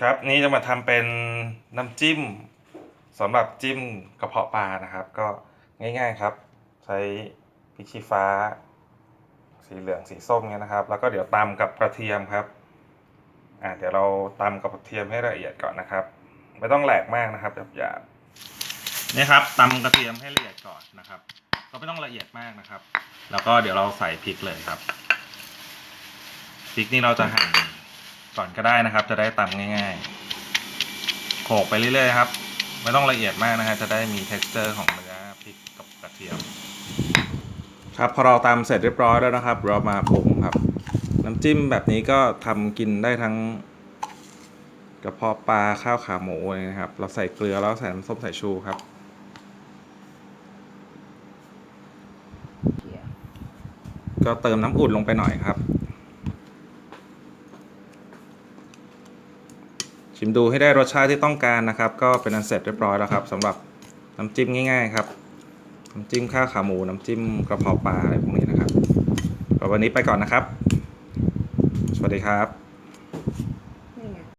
ครับนี่จะมาทำเป็นน้ำจิ้มสำหรับจิ้มกระเพาะปลานะครับ ก็ง่ายๆครับ ใช้พริกชี้ฟ้า สีเหลืองสีส้มเงี้ยนะครับ แล้วก็เดี๋ยวตำกับกระเทียมครับอ่าเดี๋ยวเราตำกับกระเทียมให้ละเอียดก่อนนะครับ ไม่ต้องแหลกมากนะครับหยาบๆนี่ครับตำกระเทียมให้ละเอียดก่อนนะครับ ก็ไม่ต้องละเอียดมากนะครับ แล้วก็เดี๋ยวเราใส่พริกเลยครับพริกนี่เราจะหั่น ก่อนก็ได้นะครับ จะได้ตำง่ายๆโขลกไปเรื่อยๆครับ ไม่ต้องละเอียดมากนะฮะจะได้มี texture ของเนื้อพริกกับกระเทียม ครับพอเราตำเสร็จเรียบร้อยแล้วนะครับ เรามาปรุงครับ น้ำจิ้มแบบนี้ก็ทำกินได้ทั้งกระเพาะปลาข้าวขาหมูเลยนะครับ เราใส่เกลือแล้วใส่น้ำส้มสายชูครับก็เติมน้ำอุ่นลงไปหน่อยครับ ชิมดูให้ได้รสชาติที่ต้องการนะครับ ก็เป็นอันเสร็จเรียบร้อยแล้วครับสำหรับน้ำจิ้มง่าย ๆ ครับน้ำจิ้มข้าวขาหมูน้ำจิ้มกระเพาะปลาอะไรพวกนี้นะครับวันนี้ไปก่อนนะครับ สวัสดีครับ